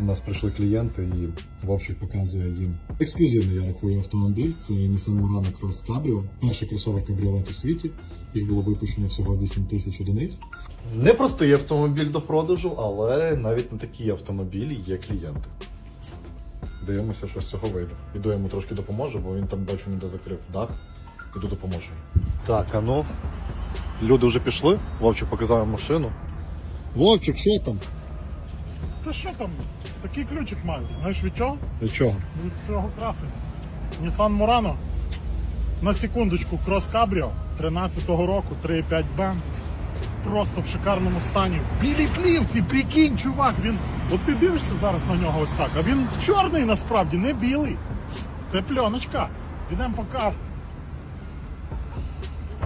У нас прийшли клієнти, і Вовчик показує їм ексклюзивний, я рахую, автомобіль. Це Nissan Murano Cross Cabrio, перший кросовер кабріолет у світі. Їх було випущено всього 8 тисяч одиниць. Непростий автомобіль до продажу, але навіть на такі автомобілі є клієнти. Дивимося, що з цього вийде. Іду йому трошки допоможу, бо він там бачу не дозакрив дах. Іду допоможу. Так, а ну. Люди вже пішли. Вовчик показав машину. Вовчик, що там? Та що там? Такий ключик маю. Знаєш від чого? Від чого? Від цього краси. Nissan Murano. На секундочку, Cross Cabrio 13-го року, 3,5 бенз. Просто в шикарному стані. В білій плівці, прикинь, чувак, він. От ти дивишся зараз на нього ось так, а він чорний насправді, не білий. Це пленочка. Ідемо покажу.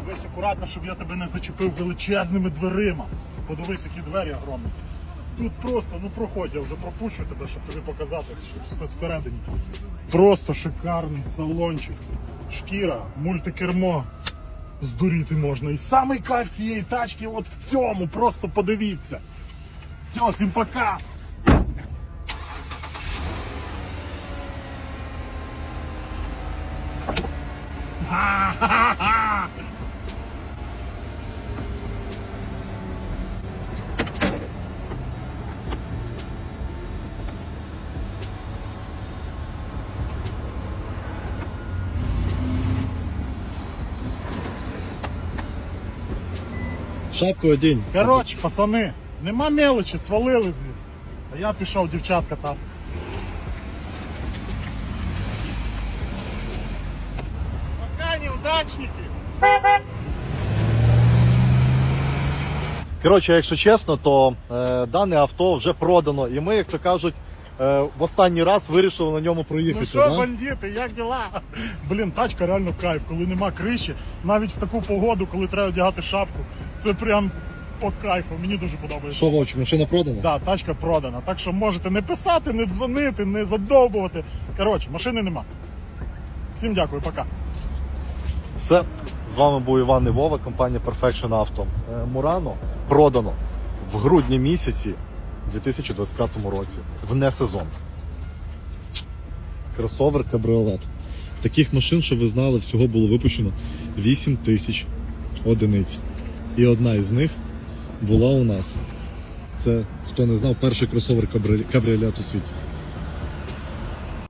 Дивись акуратно, щоб я тебе не зачепив величезними дверима. Подивись, які двері огромні. Тут просто, ну проходь, я вже пропущу тебе, щоб тобі показати, що все всередині. Просто шикарний салончик, шкіра, мультикермо. Здуріти можна. І самий кайф цієї тачки от в цьому. Просто подивіться. Все, всім пока! Ха-ха-ха! Шапку одінь. Коротше, пацани, нема мелочі, свалили звідси. А я пішов, дівчатка там. Пока, неудачники! Коротше, якщо чесно, то е, дане авто вже продано, і ми, як то кажуть, е, в останній раз вирішили на ньому проїхати. Ну що, да? бандити, як діла? Блін, тачка реально кайф, коли нема криші, навіть в таку погоду, коли треба одягати шапку, це прям по кайфу. Мені дуже подобається. Що, Вовчик, машина продана? Да, тачка продана. Так що можете не писати, не дзвонити, не задовбувати. Коротше, машини нема. Всім дякую, пока. Все. З вами був Іван і Вова, компанія Perfection Auto. Е, Мурано продано в грудні місяці 2025 році. Вне сезон. Кросовер кабріолет. Таких машин, щоб ви знали, всього було випущено 8 тисяч одиниць. І одна із них була у нас. Це, хто не знав, перший кросовер кабрі- кабріолет у світі.